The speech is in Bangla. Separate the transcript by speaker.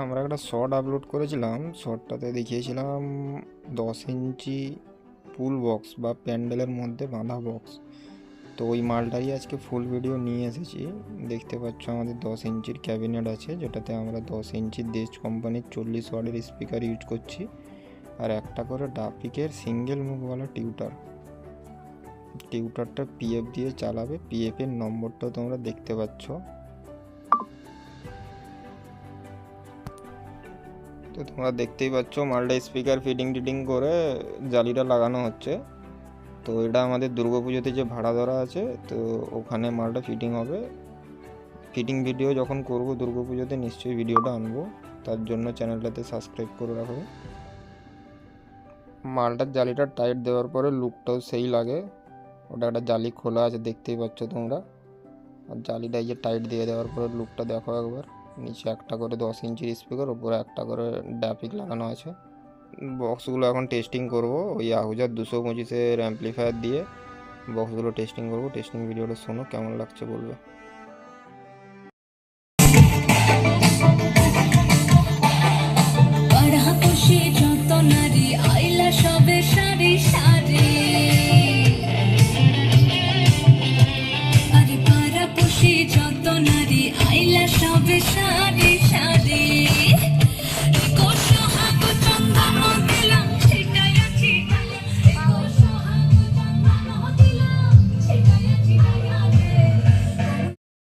Speaker 1: আমরা একটা শর্ট আপলোড করেছিলাম শর্টটাতে দেখিয়েছিলাম দশ ইঞ্চি পুল বক্স বা প্যান্ডেলের মধ্যে বাঁধা বক্স তো ওই মালটারই আজকে ফুল ভিডিও নিয়ে এসেছি। দেখতে পাচ্ছ আমাদের দশ ইঞ্চির ক্যাবিনেট আছে, যেটাতে আমরা দশ ইঞ্চির দেশ কোম্পানির চল্লিশ ওয়ার্ডের স্পিকার ইউজ করছি। আর একটা করে ডাপিকের সিঙ্গেল মুখওয়ালা টিউটার টিউটারটা পিএফ দিয়ে চালাবে। পিএফের নম্বরটাও তোমরা দেখতে পাচ্ছ। তো তোমরা দেখতেই পাচ্ছ মালটা স্পিকার ফিটিং টিটিং করে জালিটা লাগানো হচ্ছে। তো এটা আমাদের দুর্গাপুজোতে যে ভাড়া ধরা আছে, তো ওখানে মালটা ফিটিং হবে। ফিটিং ভিডিও যখন করব দুর্গাপুজোতে নিশ্চয়ই ভিডিওটা আনব। তার জন্য চ্যানেলটাতে সাবস্ক্রাইব করে রাখবে মালটার জালিটা টাইট দেওয়ার পরে লুকটাও সেই লাগে। ওটা একটা জালি খোলা আছে, দেখতেই পাচ্ছ তোমরা। আর জালিটা এই যে টাইট দিয়ে দেওয়ার পরে লুকটা দেখো একবার। নিচে একটা করে দশ ইঞ্চির স্পিকার ওপরে একটা করে ড্যাপিক লাগানো আছে। বক্সগুলো এখন টেস্টিং করব, ওই আহুজার দুশো পঁচিশের অ্যাম্পলিফায়ার দিয়ে বক্সগুলো টেস্টিং করব। টেস্টিং ভিডিওটা শোনো, কেমন লাগছে বলবে। যত নারী